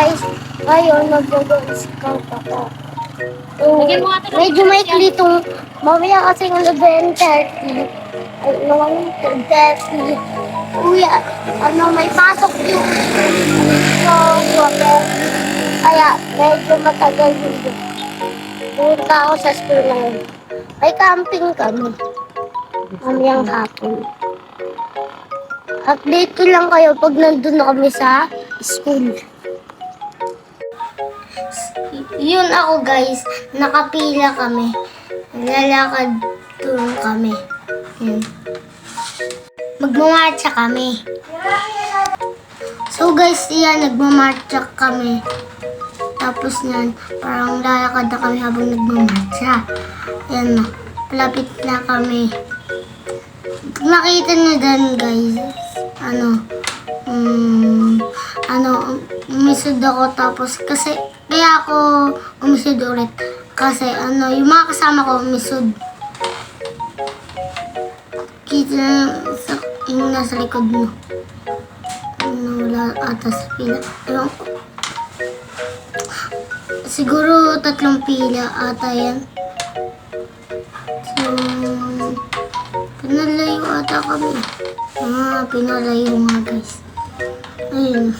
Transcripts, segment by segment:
guys, ngayon mag-Google Scout ako. So, medyo may klitong, mamaya kasi ng 11.30. Ay, naman 10.30. Kuya, ano, may pasok yung so, water. Kaya, medyo matagal yun. Punta ako sa school ngayon. May camping kami. Mamayang hapon. Update ko lang kayo pag nandun na kami sa school. Yun ako guys, nakapila kami. Lalakad doon kami. Yun. Kami. So guys, yan, nagmamarcha kami. Tapos yan, parang lalakad na kami habang nagmamarcha. Yan na, palapit na kami. Nakita niyo dyan guys, ano, umisod ako tapos kasi, kaya ako umisod ulit. Kasi ano, yung mga kasama ko umisod. Kita na sa, yung nasa likod mo. Ano, wala ata sa pila. Ewan ko. Siguro tatlong pila ata yan. So, pinalayo ata kami. Ah, pinalayo nga guys. Ayun.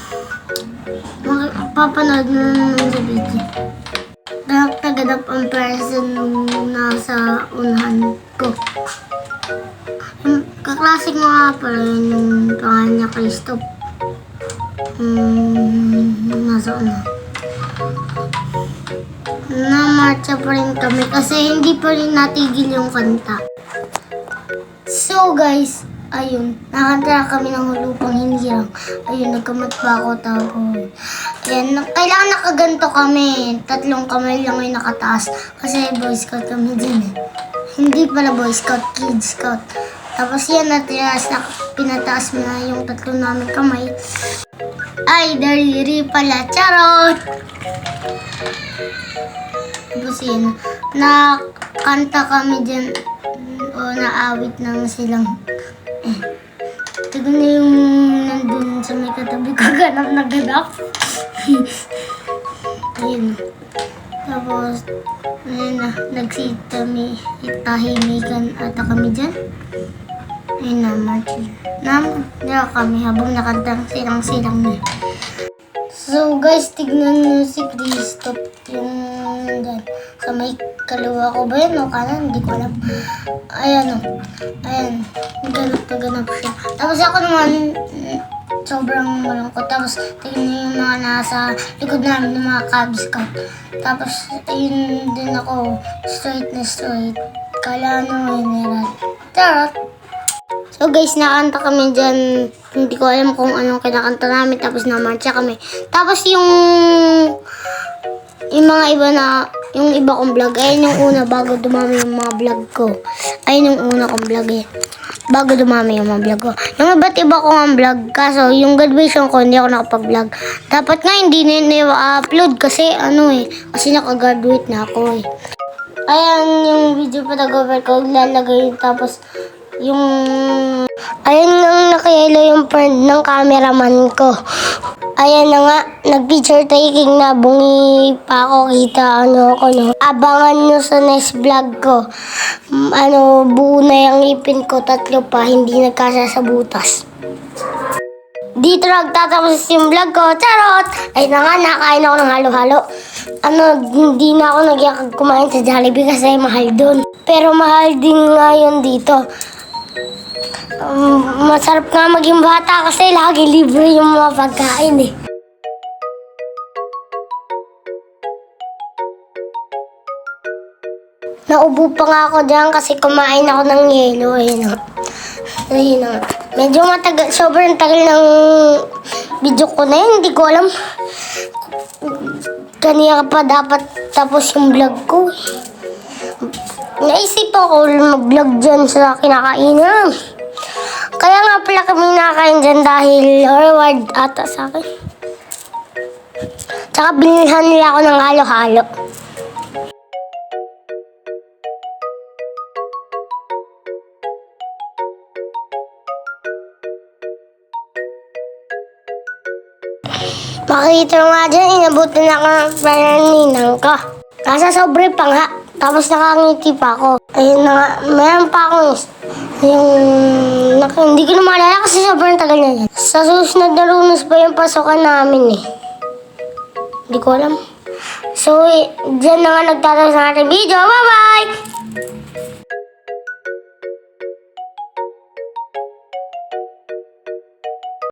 Papanood na naman sa video. Ganap na ganap ang person nung nasa unahan ko. Kaklasik mo nga pala yun yung pangalan niya Christoph. Hmm, nasa unahan. Namarcha pa rin kami kasi hindi pa rin natigil yung kanta. So guys, ayun, nakanta na kami ng hulupang hinirang. Ayun, nagkamat pa ako tapos. Ayan, na- kailangan nakaganto kami. Tatlong kamay lang ay nakataas. Kasi Boy Scout kami din eh. Hindi pala Boy Scout, Kid Scout. Tapos yan, natiraas na, pinataas mo na yung tatlo namin kamay. Ay, daliri pala, charot! Tapos yun, nakanta kami dyan o naawit ng silang eh. Ito na yung nandun sa may katabi ko, ganap na ganap. Ayun. Tapos, ayun na, nagsitami, itahimikan ata kami dyan. Ayun na, Martin. Nam, na kami habang nakantang silang-silang na. So guys, tignan nyo si Christoph yung dyan. Sa may kaliwa ko ba yan o kanan? Hindi ko alam. Ayan o. Ayan. Ganap na ganap siya. Tapos ako naman, sobrang malungkot. Tapos tignan nyo yung mga nasa likod namin ng mga Cub Scout. Tapos ayun din ako, straight na straight. Kala ano, general. Charot! So guys, nakanta kami dyan. Hindi ko alam kung anong kinakanta namin. Tapos namarcha kami. Tapos yung... Yung mga iba na... Yung iba kong vlog. Ayun yung una bago dumami yung mga vlog ko. Ayun yung una kong vlog eh. Bago dumami yung mga vlog ko. Yung iba't iba ko nga vlog. Kaso yung graduation ko hindi ako nakapag-vlog. Dapat nga hindi na na-upload kasi ano eh. Kasi nakagraduate na ako eh. Ayan yung video pa nag-over ko. Lalagay tapos yung... Ayan nga nakayelo yung friend ng cameraman ko. Ayan na nga, nag-picture taking na. Bungi pa ako kita ano ako no. Abangan nyo sa next vlog ko. Mm, Ano, buo na yung ipin ko. Tatlo pa, hindi nagkasya sa butas. Dito nagtatapos yung vlog ko. Charot! Ay na nga, nakain ako ng halo-halo. Ano, hindi na ako nagyakag kumain sa Jollibee kasi mahal doon. Pero mahal din nga yun dito. Um, masarap nga maging bata kasi lagi libre yung mga pagkain eh. Naubo pa nga ako dyan kasi kumain ako ng yelo. Ayun o. Ayun o. Medyo matagal, sobrang tagal ng video ko na yun. Hindi ko alam. Kaniya pa dapat tapos yung vlog ko. Ako mag-vlog dyan sa kinakainan. Kaya nga pala kami nakakain dyan dahil reward ata sa akin. Tsaka binilhan nila ako ng halo-halo. Makikita nga dyan, inabutan na ako ng pera ng ninang ko. Nasa sobre pa nga. Tapos nakangiti pa ako. Ayun na nga, mayroon pa akong yung... Nak, hindi ko na maalala kasi sobrang tagal na yan. Sa susunod na lunes pa yung pasokan namin eh. Hindi ko alam. So, eh, dyan na nga nagtatapos ng ating video. Bye-bye!